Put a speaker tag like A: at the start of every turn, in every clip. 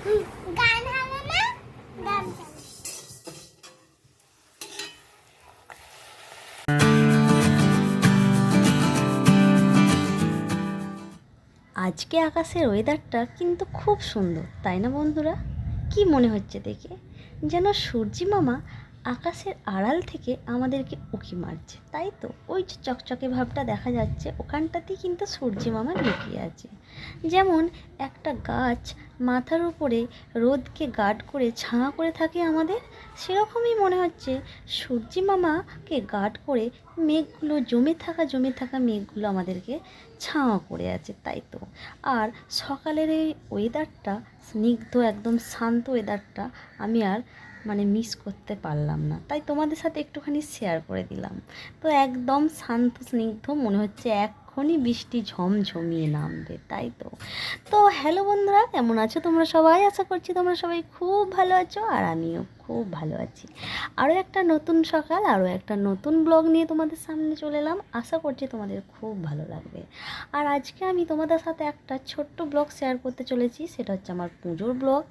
A: আজকে আকাশের ওয়েদারটা কিন্তু খুব সুন্দর, তাই না বন্ধুরা? কি মনে হচ্ছে দেখে? যেন সূর্যি মামা আকাশের আড়াল থেকে আমাদেরকে উকি মারছে, তাই তো? ওই যে চকচকে ভাবটা দেখা যাচ্ছে, ওখানটাতেই কিন্তু সূর্যি মামা লুকিয়ে আছে। যেমন একটা গাছ মাথার উপরে রোদকে গার্ড করে ছাঁ করে থাকে আমাদের? সেরকমই মনে হচ্ছে। সূর্যি মামাকে গার্ড করে মেঘগুলো জমে থাকা জমে থাকা মেঘগুলো আমাদেরকে ছাঁ করে আছে, তাই তো? আর সকালের এই ওয়েদারটা স্নিগ্ধ, একদম শান্ত ওয়েদারটা আমি আর মানে মিস করতে পারলাম না। তাই তোমাদের সাথে একটুখানি শেয়ার করে দিলাম। তো একদম শান্ত, স্নিগ্ধ মনে হচ্ছে এক্ষুনি বৃষ্টি ঝমঝমিয়ে নামবে, তাই তো? তো হ্যালো বন্ধুরা, কেমন আছো তোমরা সবাই? আশা করছি তোমরা সবাই খুব ভালো আছো আর আমিও খুব ভালো আছি। আরও একটা নতুন সকাল, আরও একটা নতুন ব্লগ নিয়ে তোমাদের সামনে চলে এলাম। আশা করছি তোমাদের খুব ভালো লাগবে। আর আজকে আমি তোমাদের সাথে একটা ছোট্ট ব্লগ শেয়ার করতে চলেছি, সেটা হচ্ছে আমার পুজোর ব্লগ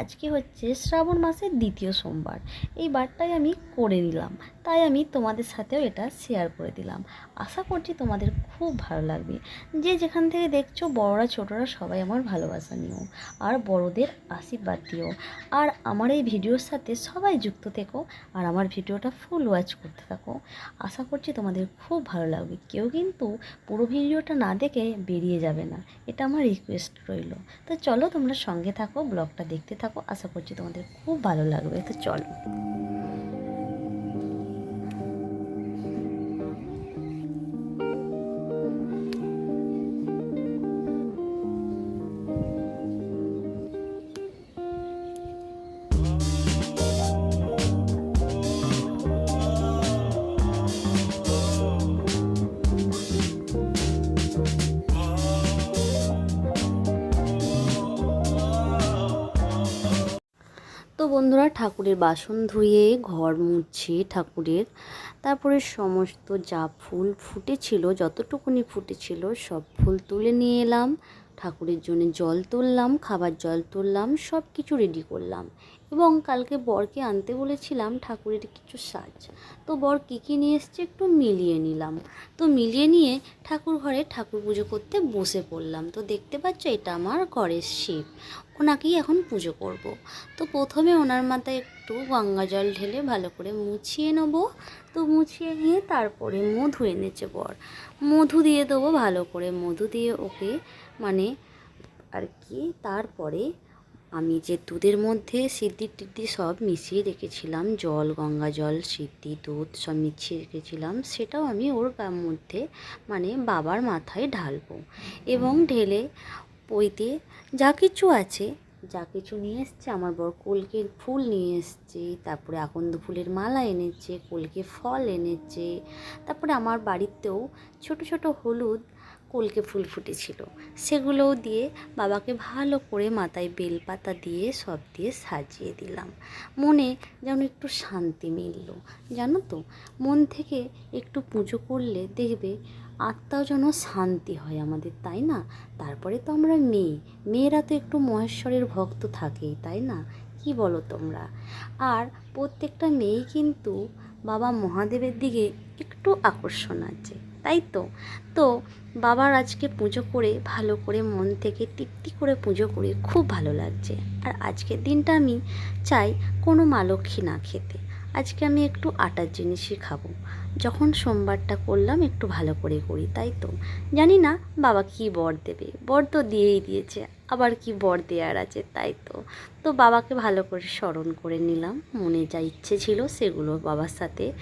A: আজকে হচ্ছে শ্রাবণ মাসের দ্বিতীয় সোমবার। এই বারটাই আমি করে নিলাম, তাই আমি তোমাদের সাথেও এটা শেয়ার করে দিলাম। আশা করছি তোমাদের খুব ভালো লাগবে। যে যেখান থেকে দেখছ, বড়রা, ছোটরা সবাই আমার ভালোবাসা নিও। আর বড়দের আশীর্বাদ দিও। আর আমার এই ভিডিওর সাথে সবাই যুক্ত থেকো। আর আমার ভিডিওটা ফুল ওয়াচ করতে থাকো। আশা করছি তোমাদের খুব ভালো লাগবে। কেউ কিন্তু পুরো ভিডিওটা না দেখে বেরিয়ে যাবে না। এটা আমার রিকোয়েস্ট রইল। তো চলো তোমরা সঙ্গে থাকো, ব্লগটা দেখতে থাকো। আশা করছি তোমাদের খুব ভালো লাগবে। তো চলো। বন্ধুরা ঠাকুরের বাসন ধুয়ে, ঘর মুছে ঠাকুরের। তারপরে সমস্ত যা ফুল ফুটেছিল, যতটুকুনি ফুটেছিল, সব ফুল তুলে নিয়ে এলাম। ঠাকুরের জন্য জল তুললাম, খাবার জল তুললাম সব কিছু রেডি করলাম। এবং কালকে বরকে আনতে বলেছিলাম ঠাকুরের কিছু সাজ। তো বর কী কী নিয়ে এসছে একটু মিলিয়ে নিলাম। তো মিলিয়ে নিয়ে ঠাকুর ঘরে ঠাকুর পুজো করতে বসে পড়লাম। তো দেখতে পাচ্ছ এটা আমার ঘরের শিব ওনাকেই এখন পুজো করব। তো প্রথমে ওনার মাথায় একটু গঙ্গা জল ঢেলে ভালো করে মুছিয়ে নেব। তো মুছিয়ে নিয়ে তারপরে মধু এনেছে বর। মধু দিয়ে দেবো ভালো করে। মধু দিয়ে ওকে মানে আর কি তারপরে আমি যে দুধের মধ্যে সিদ্ধি টিদ্ধি সব মিশিয়ে রেখেছিলাম, জল, গঙ্গা জল, সিদ্ধি, দুধ সব মিশিয়ে রেখেছিলাম, সেটাও আমি ওর মধ্যে মানে বাবার মাথায় ঢালবো এবং ঢেলে পইতে যা কিছু আছে, যা কিছু নিয়ে এসছে, আমার বর কলকের ফুল নিয়ে এসছে, তারপরে আকন্দ ফুলের মালা এনেছে, কলকে ফল এনেছে, তারপরে আমার বাড়িতেও ছোট ছোট হলুদ কলকে ফুল ফুটেছিল। সেগুলোও দিয়ে বাবাকে ভালো করে মাথায় বেলপাতা দিয়ে সব দিয়ে সাজিয়ে দিলাম। মনে যেন একটু শান্তি মিলল। জানো তো, মন থেকে একটু পুজো করলে দেখবে আত্মাও যেন শান্তি হয় আমাদের, তাই না? তারপরে তো আমরা মেয়ে। মেয়েরা তো একটু মহেশ্বরের ভক্ত থাকেই, তাই না? কি বলো তোমরা? আর প্রত্যেকটা মেয়েই কিন্তু বাবা মহাদেবের দিকে একটু আকর্ষণ আছে। তাই তো? তো বাবার আজকে পুজো করে ভালো করে মন থেকে তৃপ্তি করে পুজো করে খুব ভালো লাগছে। আর আজকের দিনটা আমি চাই কোনো মা লক্ষ্মী না খেতে। আজকে আমি একটু আটার জিনিসই খাব। যখন সোমবারটা করলাম একটু ভালো করে করি, তাই তো? জানি না বাবা কি বর দেবে। বর তো দিয়েই দিয়েছে, আবার কি বর দেওয়ার আছে তাই তো? তো বাবাকে ভালো করে স্মরণ করে নিলাম। মনে যা ইচ্ছে ছিল সেগুলো বাবার সাথে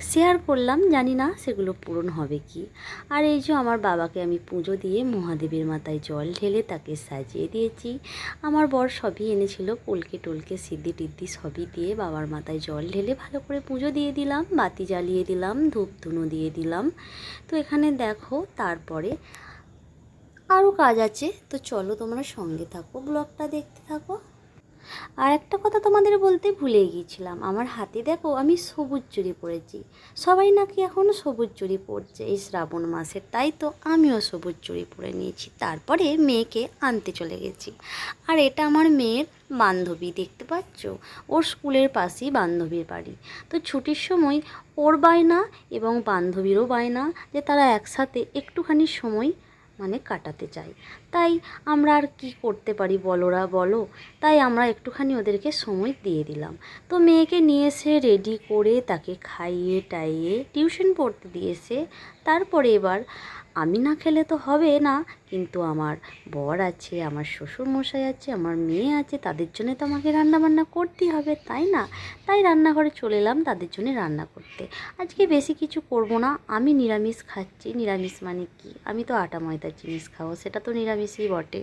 A: শেয়ার করলাম, জানি না সেগুলো পূরণ হবে কি। আর এই যে আমার বাবাকে আমি পুজো দিয়ে মহাদেবের মাথায় জল ঢেলে তাকে সাজিয়ে দিয়েছি। আমার বর সবই এনেছিল, কলকে টলকে সিদ্ধি টিদ্ধি সবই দিয়ে বাবার মাথায় জল ঢেলে ভালো করে পুজো দিয়ে দিলাম, বাতি জ্বালিয়ে দিলাম, ধূপ ধুনো দিয়ে দিলাম। তো এখানে দেখো, তারপরে আরও কাজ আছে। তো চলো তোমরা সঙ্গে থাকো, ব্লগটা দেখতে থাকো। আর একটা কথা তোমাদের বলতে ভুলে গিয়েছিলাম। আমার হাতে দেখো আমি সবুজ চুরি পরেছি। সবাই নাকি এখন সবুজ চুরি পরছে এই শ্রাবণ মাসে। তাই তো আমিও সবুজ চুড়ি পরে নিয়েছি। তারপরে মেয়েকে আনতে চলে গেছি। আর এটা আমার মেয়ের বান্ধবী, দেখতে পাচ্ছ? ওর স্কুলের পাশেই বান্ধবীর বাড়ি। তো ছুটির সময় ওর বায়না এবং বান্ধবীরও বায়না যে তারা একসাথে একটুখানি সময় মানে কাটাতে চাই। তাই আমরা আর কি করতে পারি বলোরা বলো? তাই আমরা একটুখানি ওদেরকে সময় দিয়ে দিলাম। তো মেয়েকে নিয়ে এসে রেডি করে তাকে খাইয়ে টাইয়ে টিউশন পড়তে দিয়েছে। তারপরে এবার আমি না খেলে তো হবে না, কিন্তু আমার বর আছে, আমার শ্বশুর মশাই আছে, আমার মেয়ে আছে, তাদের জন্য তো আমাকে রান্না বান্না করতেই হবে, তাই না? তাই রান্নাঘরে চলে এলাম তাদের জন্য রান্না করতে। আজকে বেশি কিছু করব না, আমি নিরামিষ খাচ্ছি। নিরামিষ মানে কি? আমি তো আটা ময়দার জিনিস খাব, সেটা তো নিরামিষই বটে।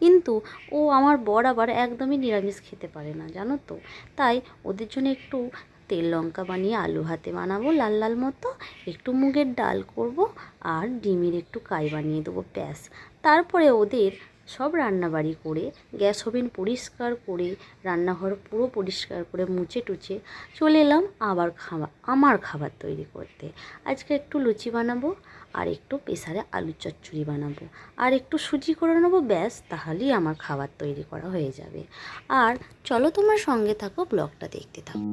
A: কিন্তু ও, আমার বর আবার একদমই নিরামিষ খেতে পারে না, জানো তো? তাই ওদের জন্য একটু তেল লঙ্কা বানিয়ে আলু হাতে বানাবো, লাল লাল মতো। একটু মুগের ডাল করব আর ডিমের একটু কাই বানিয়ে দেবো, ব্যাস। তারপরে ওদের সব রান্নাবাড়ি করে, গ্যাস ওভেন পরিষ্কার করে, রান্নাঘর পুরো পরিষ্কার করে মুছে টুছে চলে এলাম আবার খাবার আমার খাবার তৈরি করতে। আজকে একটু লুচি বানাবো আর একটু প্রেসারে আলু চচ্চড়ি বানাবো। আর একটু সুজি করে নেব, ব্যাস, তাহলেই আমার খাবার তৈরি করা হয়ে যাবে। আর চলো তোমার সঙ্গে থাকো, ব্লগটা দেখতে থাকো।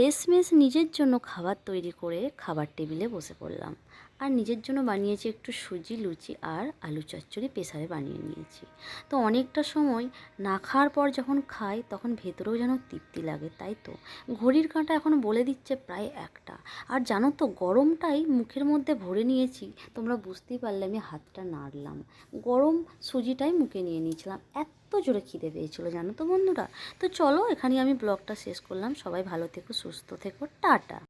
A: শেষমেশ নিজের জন্য খাবার তৈরি করে খাবার টেবিলে বসে পড়লাম। আর নিজের জন্য বানিয়েছি একটু সুজি, লুচি আর আলু চচ্চড়ি প্রেসারে বানিয়ে নিয়েছি। তো অনেকটা সময় না খাওয়ার পর যখন খাই, তখন ভেতরেও যেন তৃপ্তি লাগে, তাই তো? ঘড়ির কাঁটা এখন বলে দিচ্ছে প্রায় একটা। আর জানো তো, গরমটাই মুখের মধ্যে ভরে নিয়েছি, তোমরা বুঝতেই পারলে আমি হাতটা নাড়লাম। গরম সুজিটাই মুখে নিয়ে নিয়েছিলাম। এত জোরে খিদে পেয়েছিল, জানো তো বন্ধুরা? তো চলো এখানে আমি ব্লগটা শেষ করলাম। সবাই ভালো থেকো, সুস্থ থেকো, টাটা।